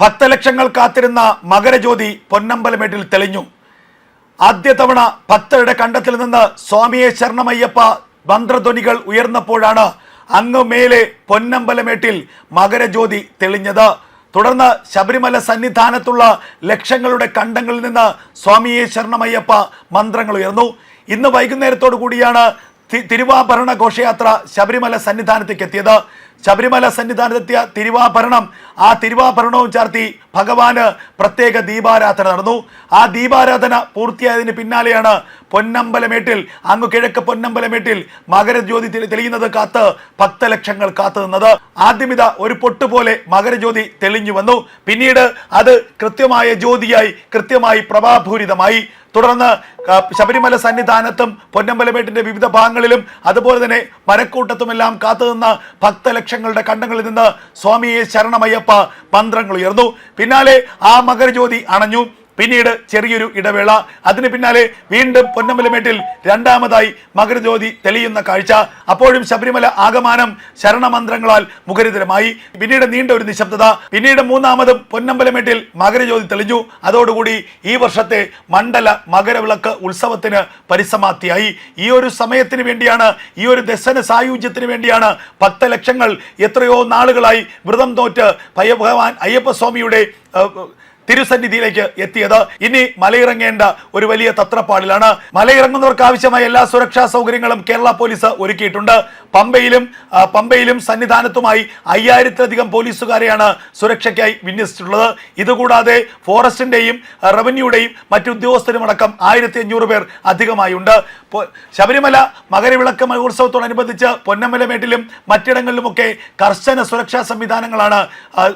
ഭക്തലക്ഷങ്ങൾ കാത്തിരുന്ന മകരജ്യോതി പൊന്നമ്പലമേട്ടിൽ തെളിഞ്ഞു. ആദ്യ തവണ ഭക്തരുടെ കണ്ടത്തിൽ നിന്ന് സ്വാമിയെ ശരണമയ്യപ്പ മന്ത്രധ്വനികൾ ഉയർന്നപ്പോഴാണ് അങ്ങ് മേലെ പൊന്നമ്പലമേട്ടിൽ മകരജ്യോതി തെളിഞ്ഞത്. തുടർന്ന് ശബരിമല സന്നിധാനത്തുള്ള ലക്ഷങ്ങളുടെ കണ്ടങ്ങളിൽ നിന്ന് സ്വാമിയെ ശരണമയ്യപ്പ മന്ത്രങ്ങൾ ഉയർന്നു. ഇന്ന് വൈകുന്നേരത്തോടു കൂടിയാണ് തിരുവാഭരണ ഘോഷയാത്ര ശബരിമല സന്നിധാനത്തേക്ക് എത്തിയത്. ശബരിമല സന്നിധാനത്തെത്തിയ തിരുവാഭരണം ആ തിരുവാഭരണവും ചാർത്തി ഭഗവാന് പ്രത്യേക ദീപാരാധന നടന്നു. ആ ദീപാരാധന പൂർത്തിയായതിന് പിന്നാലെയാണ് പൊന്നമ്പലമേട്ടിൽ അങ്ങ് കിഴക്ക് പൊന്നമ്പലമേട്ടിൽ മകരജ്യോതി തെളി- തെളിയുന്നത് കാത്ത് ഭക്തലക്ഷങ്ങൾ കാത്തു നിന്നത്. ആദ്യമിത ഒരു പൊട്ടുപോലെ മകരജ്യോതി തെളിഞ്ഞു വന്നു. പിന്നീട് അത് കൃത്യമായ ജ്യോതിയായി കൃത്യമായി പ്രഭാപൂരിതമായി തുടർന്ന് ശബരിമല സന്നിധാനത്തും പൊന്നമ്പലമേട്ടിന്റെ വിവിധ ഭാഗങ്ങളിലും അതുപോലെ തന്നെ മരക്കൂട്ടത്തുമെല്ലാം കാത്തുനിന്ന ഭക്തലക്ഷങ്ങളുടെ കണ്ടങ്ങളിൽ നിന്ന് സ്വാമിയെ ശരണമയ്യപ്പ മന്ത്രങ്ങൾ ഉയർന്നു. പിന്നാലെ ആ മകരജ്യോതി അണഞ്ഞു. പിന്നീട് ചെറിയൊരു ഇടവേള. അതിന് പിന്നാലെ വീണ്ടും പൊന്നമ്പലമേട്ടിൽ രണ്ടാമതായി മകരജ്യോതി തെളിയുന്ന കാഴ്ച. അപ്പോഴും ശബരിമല ആഗമാനം ശരണമന്ത്രങ്ങളാൽ മുഖരിതരമായി. പിന്നീട് നീണ്ട ഒരു നിശബ്ദത. പിന്നീട് മൂന്നാമതും പൊന്നമ്പലമേട്ടിൽ മകരജ്യോതി തെളിഞ്ഞു. അതോടുകൂടി ഈ വർഷത്തെ മണ്ഡല മകരവിളക്ക് ഉത്സവത്തിന് പരിസമാപ്തിയായി. ഈ ഒരു സമയത്തിന് വേണ്ടിയാണ് ഈ ഒരു ദശന സായുജ്യത്തിന് വേണ്ടിയാണ് ഭക്തലക്ഷങ്ങൾ എത്രയോ നാളുകളായി വ്രതം തോറ്റ് പയ്യ ഭഗവാൻ അയ്യപ്പസ്വാമിയുടെ തിരുസന്നിധിയിലേക്ക് എത്തിയത്. ഇനി മലയിറങ്ങേണ്ട ഒരു വലിയ തത്രപ്പാടിലാണ്. മലയിറങ്ങുന്നവർക്ക് ആവശ്യമായ എല്ലാ സുരക്ഷാ സൗകര്യങ്ങളും കേരള പോലീസ് ഒരുക്കിയിട്ടുണ്ട്. പമ്പയിലും പമ്പയിലും സന്നിധാനത്തുമായി അയ്യായിരത്തിലധികം പോലീസുകാരെയാണ് സുരക്ഷയ്ക്കായി വിന്യസിച്ചിട്ടുള്ളത്. ഇതുകൂടാതെ ഫോറസ്റ്റിന്റെയും ആ, റവന്യൂടെയും മറ്റു ഉദ്യോഗസ്ഥരുമടക്കം ആയിരത്തി അഞ്ഞൂറ് പേർ അധികമായി ഉണ്ട് പൊ- ശബരിമല മകരവിളക്ക് മഹോത്സവത്തോടനുബന്ധിച്ച് പൊന്നമ്പലമേട്ടിലും മറ്റിടങ്ങളിലുമൊക്കെ കർശന സുരക്ഷാ സംവിധാനങ്ങളാണ്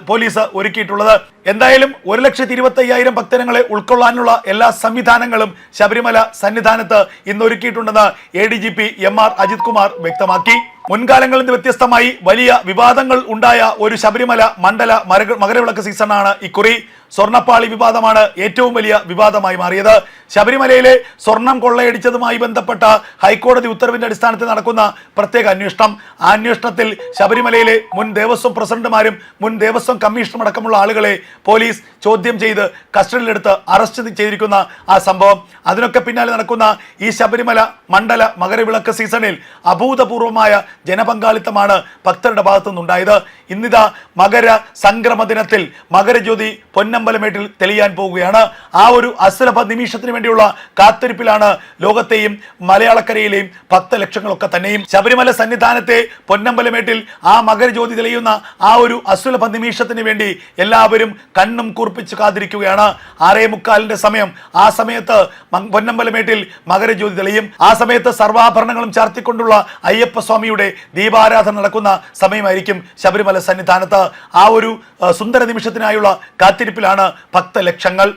പോലീസ് ഒരുക്കിയിട്ടുള്ളത്. എന്തായാലും ഒരു ലക്ഷത്തി ഇരുപത്തി അയ്യായിരം ഭക്തജനങ്ങളെ ഉൾക്കൊള്ളാനുള്ള എല്ലാ സംവിധാനങ്ങളും ശബരിമല സന്നിധാനത്ത് ഇന്ന് ഒരുക്കിയിട്ടുണ്ടെന്ന് A D G P M R Ajith Kumar വ്യക്തമാക്കി. മുൻകാലങ്ങളിൽ നിന്ന് വ്യത്യസ്തമായി വലിയ വിവാദങ്ങൾ ഉണ്ടായ ഒരു ശബരിമല മണ്ഡല മകരവിളക്ക് സീസണാണ് ഇക്കുറി സ്വർണപ്പാളി വിവാദമാണ് ഏറ്റവും വലിയ വിവാദമായി മാറിയത്. ശബരിമലയിലെ സ്വർണം കൊള്ളയടിച്ചതുമായി ബന്ധപ്പെട്ട ഹൈക്കോടതി ഉത്തരവിന്റെ അടിസ്ഥാനത്തിൽ നടക്കുന്ന പ്രത്യേക അന്വേഷണം. ആ അന്വേഷണത്തിൽ ശബരിമലയിലെ മുൻ ദേവസ്വം പ്രസിഡന്റുമാരും മുൻ ദേവസ്വം കമ്മീഷണറും അടക്കമുള്ള ആളുകളെ പോലീസ് ചോദ്യം ചെയ്ത് കസ്റ്റഡിയിലെടുത്ത് അറസ്റ്റ് ചെയ്തിരിക്കുന്ന ആ സംഭവം. അതിനൊക്കെ പിന്നാലെ നടക്കുന്ന ഈ ശബരിമല മണ്ഡല മകരവിളക്ക് സീസണിൽ അഭൂതപൂർവമായ ജനപങ്കാളിത്തമാണ് ഭക്തരുടെ ഭാഗത്തുനിന്നുണ്ടായത്. ഇന്നിതാ മകര സംക്രമ ദിനത്തിൽ മകരജ്യോതി പൊന്നമ്പലമേട്ടിൽ തെളിയാൻ പോവുകയാണ്. ആ ഒരു അസുലഭ നിമിഷത്തിന് വേണ്ടിയുള്ള കാത്തിരിപ്പിലാണ് ലോകത്തെയും മലയാളക്കരയിലെയും ഭക്ത ലക്ഷങ്ങളൊക്കെ തന്നെയും ശബരിമല സന്നിധാനത്തെ പൊന്നമ്പലമേട്ടിൽ ആ മകരജ്യോതി തെളിയുന്ന ആ ഒരു അസുലഭ നിമിഷത്തിന് വേണ്ടി എല്ലാവരും കണ്ണും കുറിപ്പിച്ച് കാത്തിരിക്കുകയാണ്. ആറേ മുക്കാലിന്റെ സമയം. ആ സമയത്ത് പൊന്നമ്പലമേട്ടിൽ മകരജ്യോതി തെളിയും. ആ സമയത്ത് സർവാഭരണങ്ങളും ചാർത്തിക്കൊണ്ടുള്ള അയ്യപ്പ സ്വാമിയുടെ ദീപാരാധന നടക്കുന്ന സമയമായിരിക്കും ശബരിമല സന്നിധാനത്ത്. ആ ഒരു സുന്ദര നിമിഷത്തിനായുള്ള കാത്തിരിപ്പിലാണ് ഭക്തലക്ഷങ്ങൾ